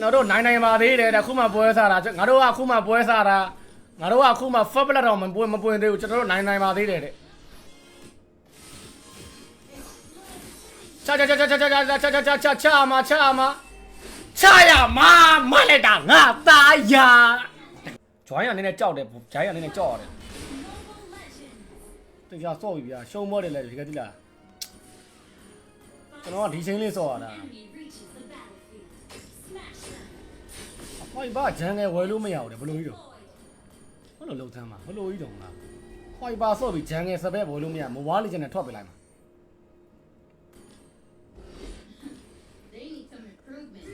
ကျွန်တော်တို့နိုင်နိုင်ပါသေးတယ်တခုမှပွဲစားတာငါတို့ကအခုမှပွဲစားတာငါတို့ကအခုမှ fat blood တော့မပွင့်မပွင့်သေးဘူးကျွန်တော်တို့နိုင်နိုင်ပါသေးတယ်တဲ့ချာချာချာချာချာချာချာချာချာချာချာမချာမချာရမမလိုက်တာငါသားရဂျွိုင်းရနည်းနည်းကြောက်တယ်ဂျိုင်းရနည်းနည်းကြောက်ရတယ်တရားဆော့ပြီဗျာရှုံးမောတယ်လေဒီကတိလားကျွန်တော်ကဒီချင်းလေးဆော့ရတာ ဟိုဘာဂျန်ငယ်ဝယ်လို့မရဘူးလေဘလို့ကြီးတော့ဘလို့လုံသမ်းမှာဘလို့ကြီးတော့လားဟိုဘာဆော့ပြီးဂျန်ငယ်စပက်ဝယ်လို့မရမဝါးလေးချင်နဲ့ထွက်ပြလိုက်မှာ They need some improvement.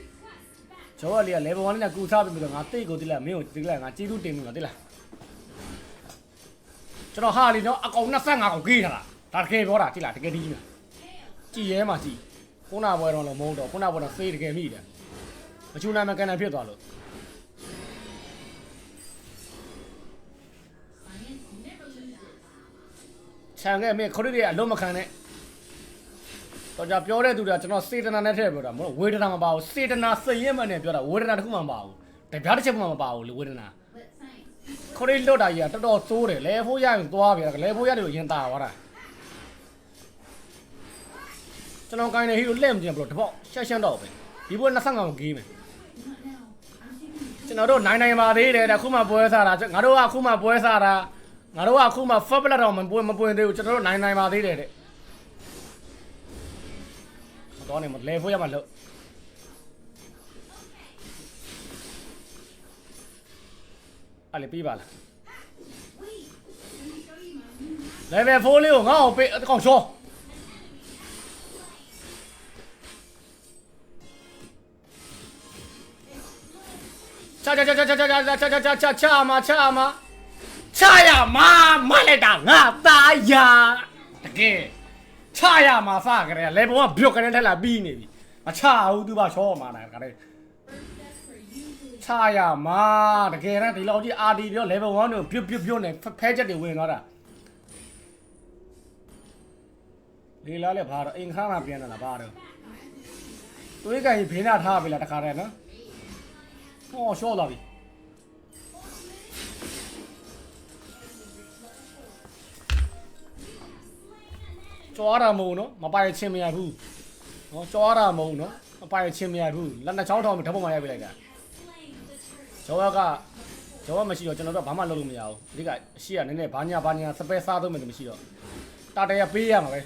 ကျော်ကလေးက level 1နဲ့ကူစားပြီးတော့ငါတိတ်ကိုတိလိုက်မင်းကိုတိလိုက်ငါကျေးဇူးတင်ပြီတော့တိလိုက်ကျွန်တော်ဟာလီနော်အကောင်25ကောင်ကြီးတာလားဒါတကယ်ပြောတာတိလားတကယ်ဒီကြီးလားကြည်ရဲမှာကြည်ခုနဘွယ်တော့လည်းမဟုတ်တော့ခုနဘွယ်တော့စေးတကယ်မိတယ်မချူနိုင်မကန်နိုင်ဖြစ်သွားလို့ ခြံခဲ့မင်းခရစ်တွေအလုံးမခံနဲ့တော့ကြပြောတဲ့သူတွေကကျွန်တော်စေတနာနဲ့ထည့်ပြောတာမဟုတ်ဝေဒနာမပါဘူးစေတနာစိတ်ရင်းမှနဲ့ပြောတာဝေဒနာတစ်ခုမှမပါဘူးတပြားတစ်ချက်မှမပါဘူးလေဝေဒနာ But science ခရစ်လွတ်တာကြီးကတော်တော်သိုးတယ်လဲဖိုးရရင်သွားပြီလဲဖိုးရတယ်ကိုရင်တာသွားတာကျွန်တော်ကိုင်းနေဟီကိုလက်မကျင်ဘလို့တပေါက်ရှက်ရှက်တော့ပဲဒီဘွဲ25ကိုဂေးမယ် not now. I'm taking ကျွန်တော်တို့နိုင်နိုင်ပါသေးတယ်တဲ့အခုမှပွဲစားတာငါတို့ကအခုမှပွဲစားတာ ငါတို့ကအခုမှ fat blood တော့မပွင့်မပွင့်သေးဘူးကျွန်တော်တို့နိုင်နိုင်ပါသေးတယ်တဲ့မတော်နေမလဲဖိုးရမှာလို့အဲ့လေပြီးပါလား Wait. Let me show you my new လေဗယ်4လေးကိုငါ့ကိုပေးအကောင်ချောချာချာချာချာချာချာချာချာချာချာချာမချာမချာ ရမမလိုက်တာငါသားရတကယ်ချာရမစကြတယ်လေဘုံကပြုတ်ကနေထက်လာပြီးနေပြီမချဘူးသူပါချောမှာတာကြတယ် first step for you to ချာရမတကယ်တမ်းဒီလောက်ကြီးအာဒီပြော level 1တို့ပြုတ်ပြုတ်ပြုတ်နေဖဲချက်တွေဝင်သွားတာလေလာလေဘာတော့အိမ်ခါမှပြန်လာတာဘာတော့တွေးကန်ကြီးဘေးနာထားပြီလားတခါတည်းနော်ဟောရှော့လာပြီ ကြွားတာမဟုတ်နော်မပိုင်ချင်းမရဘူးနော်ကြွားတာမဟုတ်နော်မပိုင်ချင်းမရဘူးလက်နှစ်ချောင်းထောင်ဓာတ်ပုံမှရိုက်ပြလိုက်တာကျော်ကကျော်ကမရှိတော့ကျွန်တော်တို့ဘာမှလုပ်လို့မရဘူးအဓိကအရှိကနည်းနည်းဘာညာဘာညာစပယ်စားသုံးမယ်လို့မရှိတော့တာတရပေးရမှာပဲ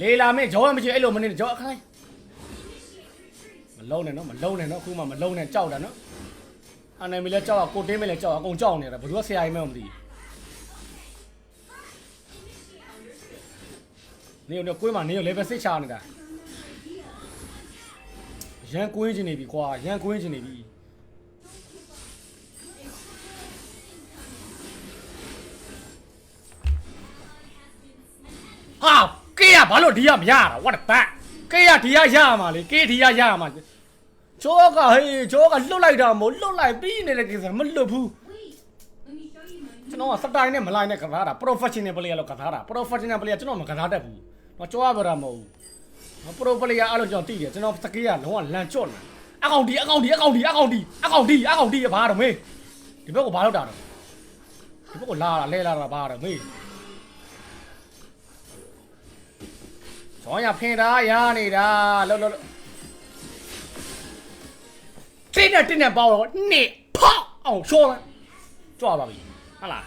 လေလာမင်းဂျောမရှိအဲ့လိုမနေနဲ့ဂျောအခါလိုက်မလုံးနဲ့နော်မလုံးနဲ့နော်ခုမှမလုံးနဲ့ကြောက်တာနော်အနိုင်မီလဲကြောက်ကိုတင်းမလဲကြောက်အကုန်ကြောက်နေတာဘယ်သူကဆရာကြီးမဲမသိ နေရောကိုင်းမနေရော level 6ချနေတာရန်ကိုင်းချင်နေပြီကွာရန်ကိုင်းချင်နေပြီဟာကေးရဘာလို့ဒီရမရတာ what the fuck ကေးရဒီရရမှာလေကေးဒီရရမှာချောကဟေးချောကလွတ်လိုက်တာမို့လွတ်လိုက်ပြီးနေတဲ့ကိစ္စမလွတ်ဘူး wait. Let me show you my ကျွန်တော်ကစတိုင်းနဲ့မလိုက်နဲ့ကစားတာ professional player လို့ကစားတာ professional player ကျွန်တော်မကစားတတ်ဘူး။ တော့ကြွားကြတာမဟုတ်ဘူး။ pro player အဲ့လိုကျွန်တော်သိတယ်ကျွန်တော်စကေးကလုံးဝလန်ချော့နေ။အကောင်ဒီအကောင်ဒီအကောင်ဒီအကောင်ဒီအကောင်ဒီအကောင်ဒီဘာတော့မေးဒီဘက်ကဘာလောက်တာတော့ဒီဘက်ကလာလာလဲလာတာဘာတော့မေးကျောင်းရဖင်တာရနေတာလောလောတင်းနဲ့တင်းနဲ့ပေါ့တော့နေဖောက်အောင်ရှော့ကြွားပါပြီဟုတ်လား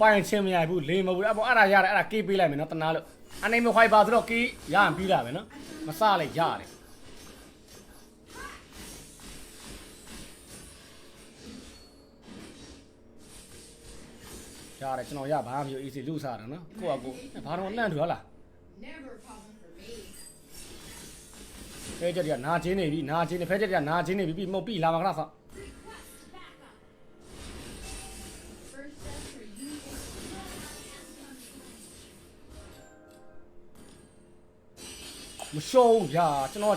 ပိုင်ချင်းမရဘူးလေမဘူးအဲ့ပေါ်အဲ့ဒါရတယ်အဲ့ဒါကေးပေးလိုက်မယ်နော်တနာလို့အနေမခွိုက်ပါဆိုတော့ကေးရရင်ပြီးတာပဲနော်မစလိုက်ရတယ်ရတယ်ကျွန်တော်ရဘာမှမပြော easy လူစားတာနော်ကိုကကိုဘာတော့လန့်ထူဟလား never a problem for me. ဖဲချက်တွေကနာချင်းနေပြီနာချင်းနေဖဲချက်တွေကနာချင်းနေပြီပြီးမဟုတ်ပြီလာမှာခဏဆော့ First to မရှုံးဗျာကျွန်တော်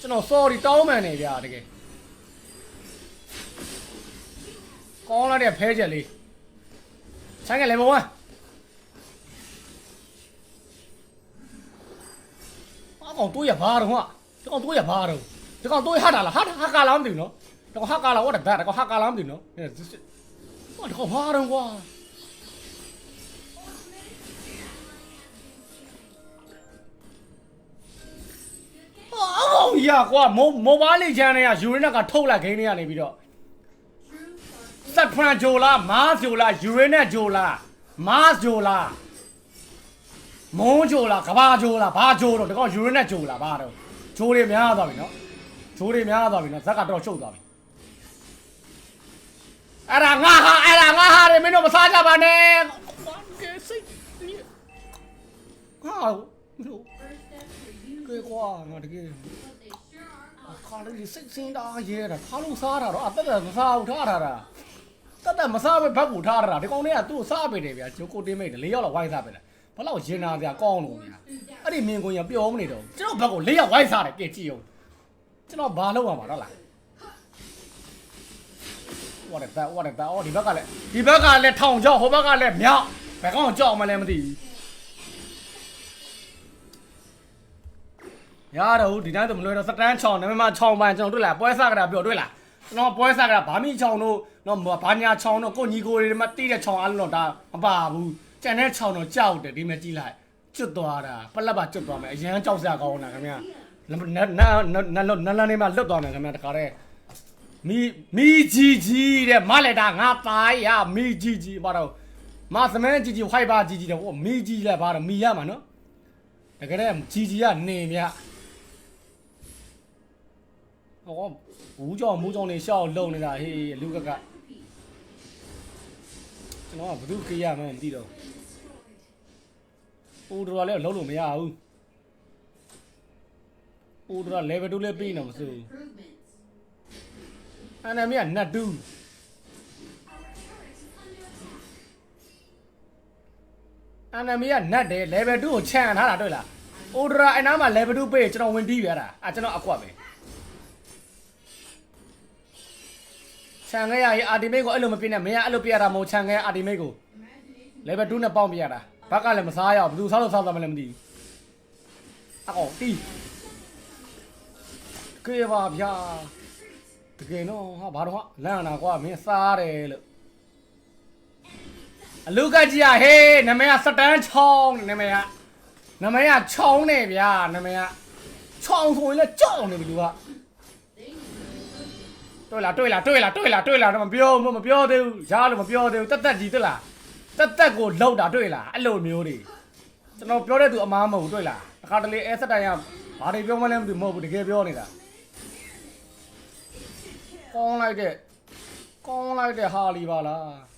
ကျွန်တော် sorry တောင်းမှန်နေဗျာတကယ်ကောင်းလာတဲ့ဖဲချက်လေးဆိုင်က level 1အကောင်တွေးရဘာတော့ဟာဒီကောင်တွေးရဘာတော့ဒီကောင်တော့ဟတ်တာလားဟာဟာကာလားမသိဘူးနော်ဒီကောင်ဟာကာလား what the bad ဒီကောင်ဟာကာလားမသိဘူးနော်ဟောဒီကောင်ဘာတော့ကွာ အော်ရကွာမိုမိုဘိုင်းလေးချမ်းတွေကယူရင်းကထုတ်လိုက်ခင်းနေရနေပြီးတော့ True စက်ဖရန်ဂျိုလာမားဂျိုလာယူရင်းနဲ့ဂျိုလာမားဂျိုလာမုန်းဂျိုလာကဘာဂျိုလာဘာဂျိုတော့ဒီကောင်ယူရင်းနဲ့ဂျိုလာဘာတော့ဂျိုတွေများသွားပြီနော်ဂျိုတွေများသွားပြီနော်ဇက်ကတော့ရှုပ်သွားပြီအဲ့ဒါငါဟာအဲ့ဒါငါဟာတွေမင်းတို့မစားကြပါနဲ့ကဲစိတ်ဟာ first step for you ကဲကွာငါတကယ် ခါလေးစိတ်စင်းတာရဲတာဖားလို့စားတာတော့အသက်သက်မစားဘူးထားတာတာတက်တက်မစားပဲဘက်ကူထားတာဒီကောင်လေးကသူ့ကိုစားပေးတယ်ဗျာဂျိုကိုတင်းမိတ်လေးယောက်လောက်ဝိုင်းစားပေးတယ်ဘလောက်ရင်နာစရာကောင်းလို့ဗျာအဲ့ဒီမင်းကိုရပျော်မနေတော့ကျွန်တော်ဘက်ကိုလေးယောက်ဝိုင်းစားတယ်ကြည့်ကြည့်အောင်ကျွန်တော်ဘာလုပ်ရမှာတော့လား what the that what the that အော်ဒီဘက်ကလည်းဒီဘက်ကလည်းထောင်ကြောက်ဟိုဘက်ကလည်းမြောက်ဘယ်ကောင်ကြောက်မှလည်းမသိဘူး ရတော့ဒီတိုင်းတော့မလွယ်တော့စတန်းချောင်းနာမည်မှာချောင်းပန်းကျွန်တော်တွေ့လားပွဲစားကြတာပြောတွေ့လားကျွန်တော်ပွဲစားကြတာဗာမီချောင်းတို့တော့ဘာညာချောင်းတို့ကိုညီကိုတွေမှတီးတဲ့ချောင်းအားလုံးတော့ဒါမပါဘူးကျန်တဲ့ချောင်းတော့ကြောက်တယ်ဒီမဲ့ကြည့်လိုက်ကျွတ်သွားတာပလက်ပါကျွတ်သွားမယ်အရန်ကြောက်စရာကောင်းတာခင်ဗျာနနနနနနနေမှာလွတ်သွားမယ်ခင်ဗျာတခါတည်းမီမီကြီးကြီးတဲ့မလက်တာငါပါရမီကြီးကြီးဘာတော့မသမန်းကြီးကြီးဟိုက်ပါကြီးကြီးတဲ့ဟိုမီကြီးလဲဘာတော့မီရမှာနော်တကယ်တဲ့ကြီးကြီးကနေမြ ဟောဘူးကြောင်မူးကြောင်နေရှောက်လုံနေတာဟေးလူကကကျွန်တော်ကဘယ်သူကြရမှန်းမသိတော့အိုဒရာလည်းလုံးလို့မရဘူးအိုဒရာ level 2လည်းပြီးနေမှာမစိုး improvements အန်နမီကနတ်တူးအန်နမီကနတ်တယ် level 2ကိုချန်ထားတာတွေ့လားအိုဒရာအနားမှာ level 2ပေးကျွန်တော်ဝင်တီးပြရတာအဲကျွန်တော်အကွက်ပဲ ချန်ခဲ့ရရင်အာတီမိတ်ကိုအဲ့လိုမပြင်းနဲ့မင်းကအဲ့လိုပြရတာမဟုတ်ချန်ခဲ့အာတီမိတ်ကို imagination level 2နဲ့ပေါင်းပြရတာဘက်ကလည်းမစားရအောင်ဘယ်သူစားလို့စားသွားမလဲမသိဘူးအကောင်တီးကေပါဗျာတကယ်တော့ဟာဘာတော့ဟာလန့်နာကွာမင်းစားတယ်လို့အလူကကြီးอ่ะဟေးနမရစတန်းချောင်းနမရနမရချောင်းနေဗျာနမရချောင်းဆိုရင်လည်းကြောက်နေပြီလူက တွေ့လားတွေ့လားတွေ့လားတွေ့လားတွေ့လားတော့မပြောမပြောသေးဘူးရားလို့မပြောသေးဘူးတက်တက်ကြီးတွေ့လားတက်တက်ကိုလောက်တာတွေ့လားအဲ့လိုမျိုးတွေကျွန်တော်ပြောတဲ့သူအမားမဟုတ်ဘူးတွေ့လားတခါတလေအဲစတိုင်ကဘာတွေပြောမှလည်းမသိဘူးမဟုတ်ဘူးတကယ်ပြောနေတာကောင်းလိုက်တဲ့ကောင်းလိုက်တဲ့ဟာလီပါလား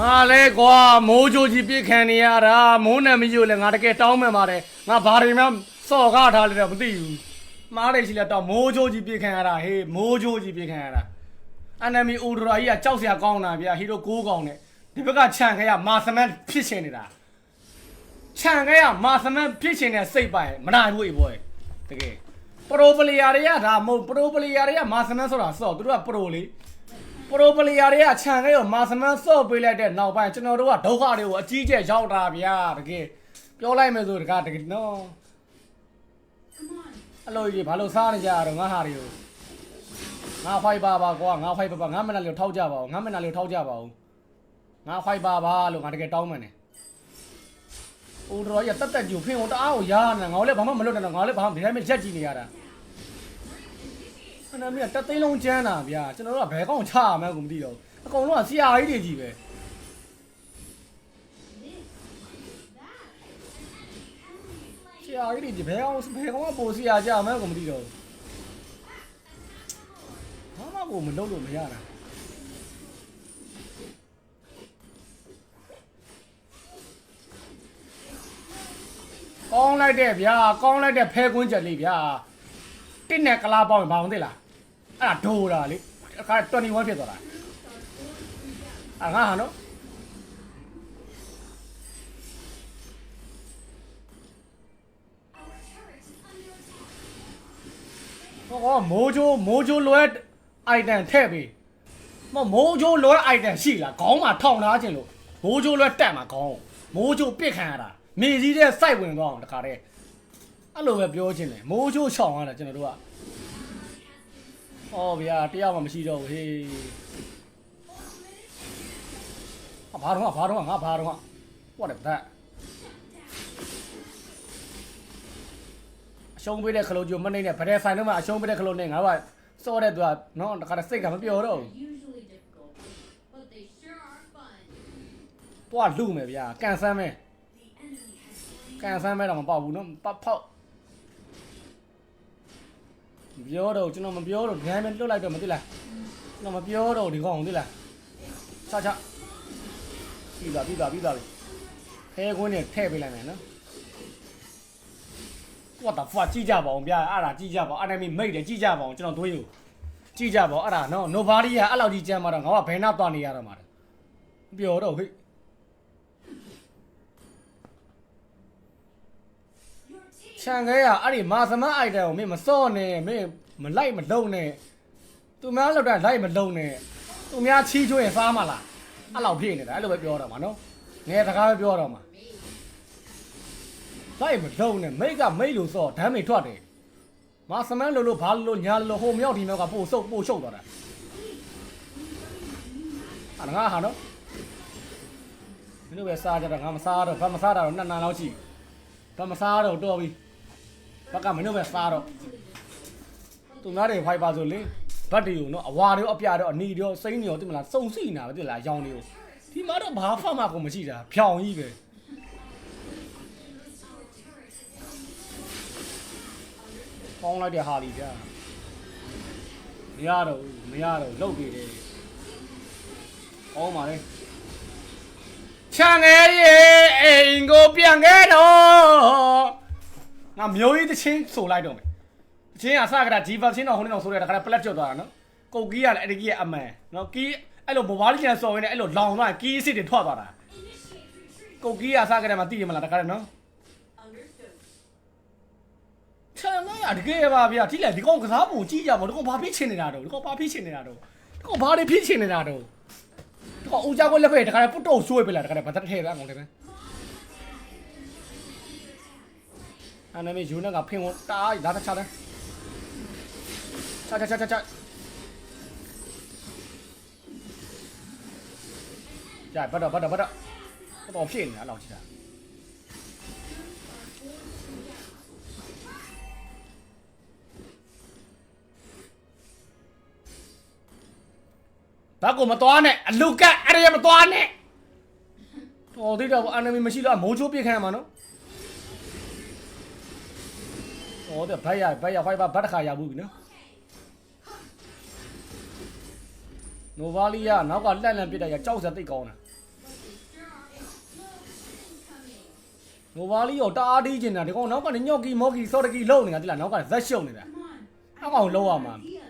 ငါလဲကွာမိုးကြိုကြီးပြစ်ခံနေရတာမိုးနဲ့မယူလဲငါတကယ်တောင်းမှန်ပါတယ်ငါဘာတွေမှစော်ကားထားလဲတော့မသိဘူးမားတယ်ရှိလဲတော့မိုးကြိုကြီးပြစ်ခံရတာဟေးမိုးကြိုကြီးပြစ်ခံရတာအန်နမီအိုဒရာကြီးကကြောက်စရာကောင်းတာဗျာဟီရိုကိုးကောင်နဲ့ဒီဘက်ကခြံခရမာသမန်ဖြစ်ရှင်နေတာခြံခရမာသမန်ဖြစ်ရှင်တဲ့စိတ်ပိုင်မနိုင်ဘူးအေးဘောတကယ်ပရိုပလီယာတွေကဒါမဟုတ်ပရိုပလီယာတွေကမာသမန်ဆိုတာစော့သူတို့ကပရိုလေ ပရိုပလီယာတွေကခြံခဲ့ရောမာသမန်စော့ပေးလိုက်တဲ့နောက်ပိုင်းကျွန်တော်တို့ကဒုက္ခတွေကိုအကြီးကျယ်ရောက်တာဗျာတကယ်ပြောလိုက်မယ်ဆိုတကတကယ်နော် come on အဲ့လိုကြီးဘာလို့စားနေကြရတော့ငါဟာတွေကိုငါဖိုက်ပါပါကွာငါဖိုက်ပါပါငါမျက်နှာလေးကိုထောက်ကြပါဦးငါမျက်နှာလေးကိုထောက်ကြပါဦးငါဖိုက်ပါပါလို့ငါတကယ်တောင်းမှန်တယ်အိုတော်ရတက်တက်ကြူဖင်အောင်တအားကိုရားနေငါလည်းဘာမှမလုပ်နဲ့တော့ငါလည်းဘာမှဒီတိုင်းပဲရက်ကြည့်နေရတာ အဲ့ဒါမြတ်တက်သိန်းလုံးကျန်းတာဗျာကျွန်တော်တို့ကဘယ်ကောင်ချရမှန်းကိုမသိတော့ဘူးအကုန်လုံးကဆရာကြီးတွေကြီးပဲဆရာကြီးတွေဘယ်အောင်ဘယ်ကောင်ကပိုဆရာကြမှန်းကိုမသိတော့ဘူးဘာမှကိုမလုပ်လို့မရတာကောင်းလိုက်တဲ့ဗျာကောင်းလိုက်တဲ့ဖဲကွင်းချက်လေးဗျာ တစ်နဲ့ကလာပေါင်းရင်ဘာမှမသိလားအဲ့ဒါဒိုတာလေအခါ21ဖြစ်သွားတာအာငါဟာနော်ဟောမိုးချိုးမိုးချိုးလွဲအိုက်တန်ထည့်ပြီးမမိုးချိုးလွဲအိုက်တန်ရှိလားခေါင်းမှာထောင်ထားခြင်းလို့မိုးချိုးလွဲတက်မှာခေါင်းမိုးချိုးပစ်ခံရတာမြေကြီးတဲ့စိုက်ဝင်သွားအောင်တခါတည်း အဲ့လိုပဲပြောခြင်းလေမိုးချိုးချောင်ရတာကျွန်တော်တို့ကဟောဗျာတရားမှမရှိတော့ဘူးဟေးဟာဘာတော့ဘာတော့ငါဘာတော့ what is that အရှုံးပေးတဲ့ခလုံးကျိုးမနေနဲ့ဗတဲ့ဆိုင်တော့မှအရှုံးပေးတဲ့ခလုံးနဲ့ငါတို့ကစောတဲ့သူကနော်တခါတည်းစိတ်ကမပြောတော့ဘူး Usually difficult, but they sure are fun. တွားလူမယ်ဗျာကန်ဆန်းမဲကန်ဆန်းမဲတော့မပေါက်ဘူးနော်ပဖောက် မပြောတော့ကျွန်တော်မပြောတော့ဒမ်းမဲလွတ်လိုက်တော့မသိလားကျွန်တော်မပြောတော့ဒီကောင်သိလားချချပြီးသွားပြီးသွားပြီးသွားပြီခဲခွင်းနဲ့ထည့်ပေးလိုက်မယ်နော် what the fuck ကြည့်ကြပါအောင်ဗျာအဲ့ဒါကြည့်ကြပါအောင် enemy မိတ်တယ်ကြည့်ကြပါအောင်ကျွန်တော်သွေးယူကြည့်ကြပါအောင်အဲ့ဒါနော် nobody ကအဲ့လောက်ကြီးကြမ်းမှာတော့ငါကဘယ်နာသွားနေရတော့မှာလဲမပြောတော့ဟိ တ်ခြံခဲရအဲ့ဒီမာသမတ်အိုက်တန်ကိုမင်းမစော့နဲ့မင်းမလိုက်မလုံနဲ့သူများလောက်တာလိုက်မလုံနဲ့သူများချီးချွေးစားမလားအဲ့လောက်ဖြစ်နေတာအဲ့လိုပဲပြောတော့မှာနော်ငယ်စကားပဲပြောတော့မှာလိုက်မလုံနဲ့မိတ်ကမိတ်လို့စော့ဓမ်းမိထွက်တယ်မာသမတ်လို့လို့ဘာလို့ညာလို့ဟိုမြောက်ဒီမြောက်ကပို့ဆုပ်ပို့ရှုပ်သွားတာအဲ့ဒါငါဟာနော်မင်းတို့ပဲစားကြတော့ငါမစားတော့ဘာမစားတာတော့နှစ်နန်းလောက်ရှိဘာမစားတော့တော်ပြီ ဘက်ကမင်းတို့ပဲစားတော့သူများတွေဖိုက်ပါဆိုလေဘတ်တွေကိုနော်အဝါတွေရောအပြတွေရောအနီတွေရောစိမ့်တွေရောတိမလားစုံစီနာပဲတိလားရောင်တွေကိုဒီမှာတော့ဘာဖတ်မှကိုမရှိတာဖြောင်ကြီးပဲပေါင်းလိုက်တဲ့ဟာလီဗျာမရတော့ဘူးမရတော့လုတ်ပြီးတယ်ပေါင်းပါလေချန်ငယ်ရဲ့အိမ်ကိုပြန်ခဲ့တော့ ငါမျိုးကြီးတချင်းဆိုလိုက်တော့မယ်တချင်းကစကတာဂျီဗာချင်းတော့ဟိုနေ့တော့ဆိုရတာခါပလက်ကျော်သွားတာနော်ကုတ်ကီးကလည်းအဲ့ဒီကီးရဲ့အမှန်နော်ကီးအဲ့လိုမိုဘိုင်းကျန်စော်ရင်းနဲ့အဲ့လိုလောင်သွားကီးအစ်စ်တွေထွက်သွားတာကုတ်ကီးကစကတာမှသိရမလားတခါတည်းနော်ချမ်းမရတကယ်ပါဗျာဒီလေဒီကောင်ကစားပုံကြည့်ကြပါဒီကောင်ဘာဖြစ်ချင်နေတာတော့ဒီကောင်ဘာဖြစ်ချင်နေတာတော့ဒီကောင်ဘာတွေဖြစ်ချင်နေတာတော့ဒီကောင်ဦးကြကိုလက်ဖက်တခါတည်းပုတ်တော့ဆွေးไปလားတခါတည်းဘာတထဲပဲအကောင်တယ်ပဲ အဲ့ဒါမျိုးယူနေကဖင်ကိုတားလာတခြားတယ်ချာချာချာချာချာကြိုက်ပတ်တော့ပတ်တော့ပတ်တော့တော့ဖြစ်နေတာလောက်ချစ်တာဘာကိုမတော်နဲ့အလူကအဲ့ရမတော်နဲ့တော်သေးတော့အန်နမီမရှိတော့မိုးချိုးပြစ်ခံရမှာနော်။ ဩတဲ့ဘက်ရဘက်ရဖိုက်ပါဘတ်တစ်ခါရဘူးပြီနော်။နိုဗာလီယာနောက်ကလက်လန်ပစ်တဲ့ရကြောက်စရာတိတ်ကောင်းတာ။နိုဗာလီကိုတအားတီးကျင်တာဒီကောင်နောက်ကနေညော့ကီမော့ကီစော့တကီလုံနေတာတိလားနောက်ကဇက်ရှုံနေတာ Come on. အကောင်လုံးရမှာ Idea.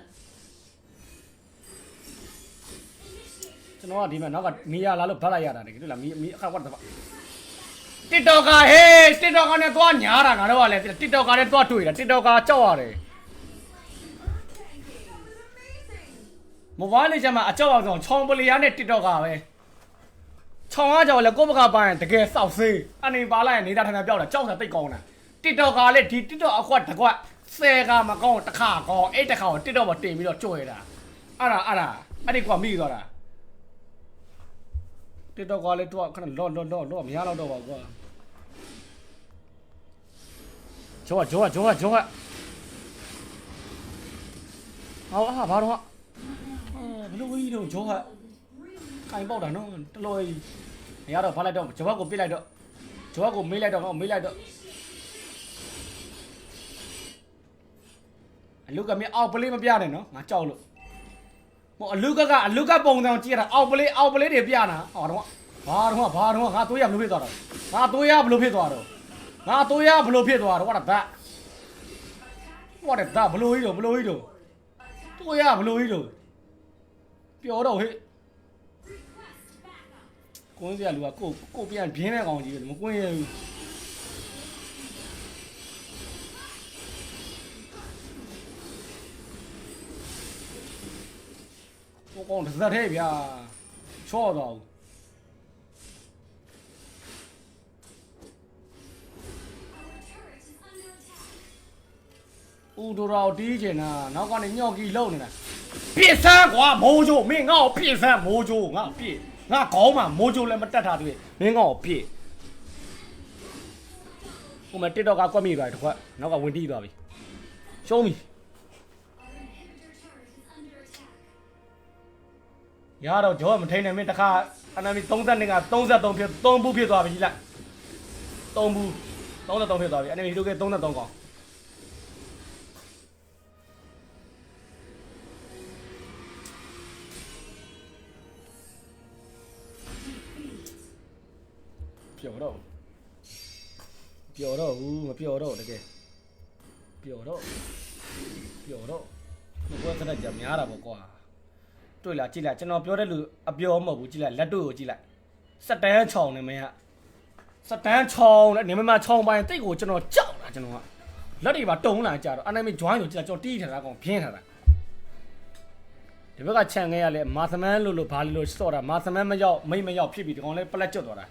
ကျွန်တော်ကဒီမှာနောက်ကနေရလာလို့ဗတ်လိုက်ရတာတကယ်တိလားမီမီအခါကွက်တော့တစ် တော့ကဟေးတစ်တော့ကနဲ့သွားညာတာငါတို့ကလည်းတစ်တော့ကနဲ့သွားတွေ့တာတစ်တော့ကကြောက်ရတယ်မိုဘိုင်းလေးကျမှအကြောက်အောင်ဆုံးချောင်းပလီယာနဲ့တစ်တော့ကပဲချောင်းအားကြောင့်လည်းကိုယ့်ဘက်ကပိုင်းတကယ်စောက်ဆေးအနေပါလိုက်ရင်နေတာထန်ထန်ပြောက်တာကြောက်တာတိတ်ကောင်းတာတစ်တော့ကလည်းဒီတစ်တော့အခွက်တစ်ခွက်ဆယ်ကမကောင်းတစ်ခါကောင်းအဲ့တစ်ခါကိုတစ်တော့မတင်ပြီးတော့ကြွယ်တာအဲ့ဒါအဲ့ဒါအဲ့ဒီကွာမိသွားတာတစ်တော့ကလည်းတော့ခဏလော့လော့လော့လော့မရတော့တော့ပါကွာ ဂျောဂျောဂျောဂျောဟောဟာဘာတော့အာဘလို့ဝီးတော့ဂျောဟာခိုင်ပေါက်တာနော်တလော်ကြီးမရတော့ဖားလိုက်တော့ဂျောဘကိုပြစ်လိုက်တော့ဂျောဘကိုမေးလိုက်တော့ငါမေးလိုက်တော့အလူကမင်းအောက်ပလေးမပြနဲ့နော်ငါကြောက်လို့ဟိုအလူကကအလူကပုံစံကြည့်ရတာအောက်ပလေးအောက်ပလေးတွေပြနာဟောတော့ဘာတော့ဘာတော့ငါသွေးရဘလို့ဖြစ်သွားတော့ငါသွေးရဘလို့ဖြစ်သွားတော့ ငါအတိုးရဘလို့ဖြစ်သွားတော့ဟောတာဗတ်ဟောတာဗတ်ဘလို့ကြီးတော့ဘလို့ကြီးတော့တိုးရဘလို့ကြီးတော့ပျော်တော့ဟဲ့ကွင်းစရာလူကကိုကိုပြန်ပြင်းတဲ့ကောင်ကြီးပဲမကွင်းရဘူးကိုကောင်တစ်သက်သေးဗျာချော့တော့ ဦးတို့တော်တီးကျင်တာနောက်ကနေညော့ကီလုံနေတာပြစ်ဆန်းကွာမိုးချိုမင်းငါ့ကိုပြစ်ဆန်းမိုးချိုငါ့ပြစ်ငါခေါင်းမှာမိုးချိုလည်းမတက်တာတွေ့မင်းငါ့ကိုပြစ်ဟိုမှာတစ်တော့ကကွက်မိသွားတယ်တစ်ခွက်နောက်ကဝင်တီးသွားပြီရှုံးပြီရတော့ကြောမထိန်နဲ့မင်းတခါအနာမီ32က33ဖြစ်3ဘူးဖြစ်သွားပြီကြီးလိုက်3ဘူး33ဖြစ်သွားပြီအနာမီတို့က33ကောင် ပျော်တော့ပျော်တော့ဘူးမပျော်တော့တကယ်ပျော်တော့ပျော်တော့ဒီကွက်စနက်ကြများတာပေါ့ကွာတွေ့လားကြည့်လိုက်ကျွန်တော်ပြောတဲ့လူအပြောမဟုတ်ဘူးကြည့်လိုက်လက်တို့ကိုကြည့်လိုက်စက်တန်းချောင်းနေမင်းကစက်တန်းချောင်းနဲ့နေမမချောင်းပိုင်းတိတ်ကိုကျွန်တော်ကြောက်တာကျွန်တော်ကလက်တွေပါတုံးလာကြတော့အနိုင်မ join ကိုကြည့်လိုက်ကျွန်တော်တီးထားတာကောင်ပြင်းထားတာဒီဘက်ကခြံခဲ့ရလဲမာသမန်းလို့လို့ဘာလို့လို့စော့တာမာသမန်းမရောက်မိတ်မရောက်ဖြစ်ပြီးဒီကောင်လဲပလက်ကျွတ်သွားတာ